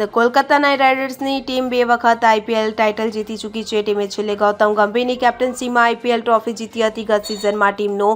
તો Kolkata night રાઇડર્સની team બે વખત આઈપીએલ ટાઇટલ જીતી ચૂકી છે. ટીમે છેલ્લે ગૌતમ ગંભીરની કેપ્ટન્સીમાં આઈપીએલ ટ્રોફી જીતી હતી. ગત સિઝનમાં ટીમનો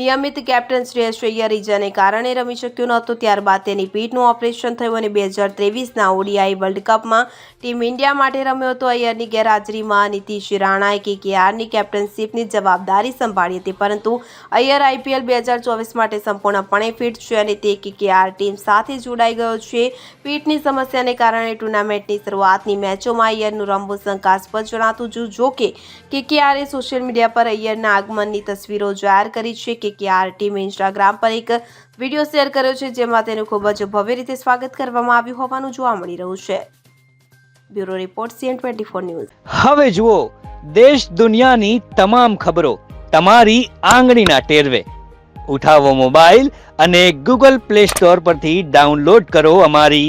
નિયમિત કેપ્ટન શ્રેયસ ઇજાને કારણે રમી શક્યો નહોતો. ત્યારબાદ તેની પીઠનું ઓપરેશન થયું અને બે હજાર ત્રેવીસના ઓડીઆઈ વર્લ્ડ કપમાં ટીમ ઇન્ડિયા માટે રમ્યો હતો. અય્યરની ગેરહાજરીમાં નીતિશ રાણાએ કેકેઆરની કેપ્ટનશીપની જવાબદારી સંભાળી હતી. પરંતુ અય્યર આઈપીએલ બે હજાર ચોવીસ માટે સંપૂર્ણપણે ફિટ છે અને તે કેકેઆર ટીમ સાથે જોડાઈ ગયો છે. પીઠની સમસ્યાને કારણે ટુર્નામેન્ટની શરૂઆતની મેચોમાં અય્યરનું રમવું શંકાસ્પદ જણાતું જો જો કે કેકેઆરે સોશિયલ મીડિયા પર અય્યરના આગમનની તસવીરો જાહેર કરી છે. કેકેઆર ટીમે ઇન્સ્ટાગ્રામ પર એક વીડિયો શેર કર્યો છે, જેમાં તેનું ખૂબ જ ભવ્ય રીતે સ્વાગત કરવામાં આવ્યું હોવાનું જોવા મળી રહ્યું છે. Bureau report, CN twenty news. હવે જુઓ, દેશ દુનિયાની તમામ ખબરો તમારી આંગળીના ટેરવે. ઉઠાવો મોબાઈલ અને ગૂગલ પ્લે સ્ટોર પરથી ડાઉનલોડ કરો અમારી